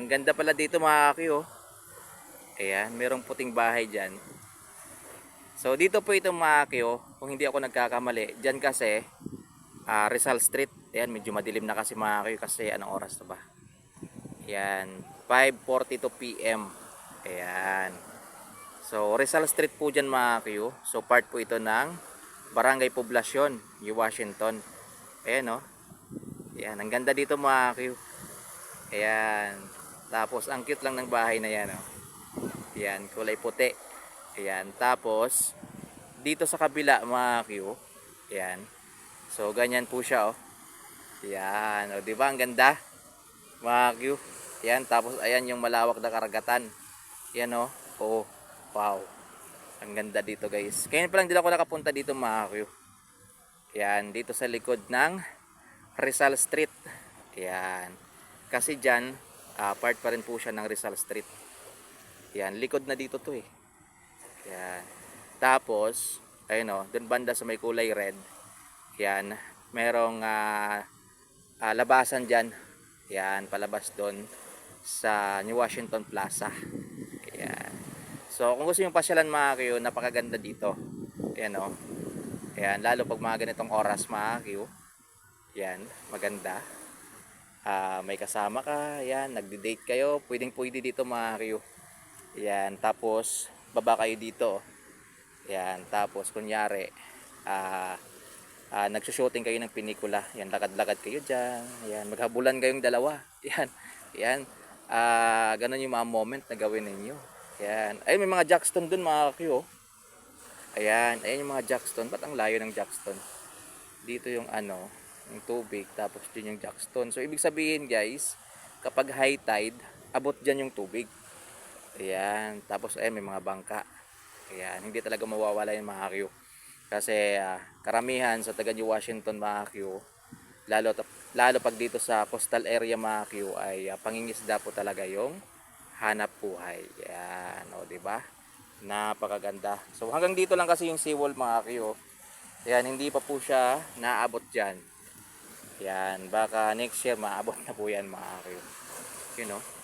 Ang ganda pala dito mga kaki oh. Ayan, merong puting bahay dyan. So dito po ito mga kaki oh. Kung hindi ako nagkakamali, dyan kasi ah, Rizal Street. Ayan, medyo madilim na kasi mga kaki kasi anong oras na ba? Ayan, 5.42 p.m. Ayan. So Rizal Street po dyan mga kaki oh. So part po ito ng Barangay Poblacion, New Washington. Ayan oh. Ayan, ang ganda dito mga kaki. Ayan. Tapos, ang cute lang ng bahay na yan. Oh. Ayan, kulay puti. Ayan. Tapos, dito sa kabila, mga Q. Ayan. So, ganyan po siya, oh. Ayan. O, di ba? Ang ganda. Mga Q. Ayan. Tapos, ayan yung malawak na karagatan. Ayan, oh. Oh, wow. Ang ganda dito, guys. Kaya pa lang din ako nakapunta dito, mga Q. Ayan. Dito sa likod ng Rizal Street. Ayan. Kasi dyan, ah, part pa rin po siya ng Rizal Street. Yan, likod na dito to eh. Yan. Tapos, ayun o, dun banda sa may kulay red. Yan, merong ah, ah, labasan dyan. Yan, palabas doon sa New Washington Plaza. Yan. So, kung gusto nyo pasyalan mga kayo, napakaganda dito. Yan o. Yan, lalo pag mga ganitong oras mga kayo. Yan, maganda. Ah, may kasama ka, yan, nagde-date kayo, pwedeng pwede dito mga kayo. Yan, tapos baba kayo dito. Yan, tapos kunyari ah ah nagsushooting kayo ng pinikula. Yan, lakad-lakad kayo diyan. Yan, maghabulan kayong dalawa. Yan. Yan. Ah, ganun yung mga moment na gawin ninyo. Yan. Ay, may mga jackstone dun mga kayo. Ayan, ayan yung mga jackstone. Ba't ang layo ng jackstone? Dito yung ano, yung tubig, tapos din yung jackstone. So, ibig sabihin guys, kapag high tide, abot dyan yung tubig. Ayan, tapos ayan, may mga bangka. Ayan, hindi talaga mawawala yung mga Q. Kasi ah, karamihan sa taga New Washington mga Q, lalo, lalo pag dito sa coastal area mga Q, ay ah, pangingisda po talaga yung hanap buhay. Ayan, o, di ba? Napakaganda. So, hanggang dito lang kasi yung seawall mga Q. Ayan, hindi pa po siya naabot dyan. Yan, baka next year maabot na po yan mga Q. You know?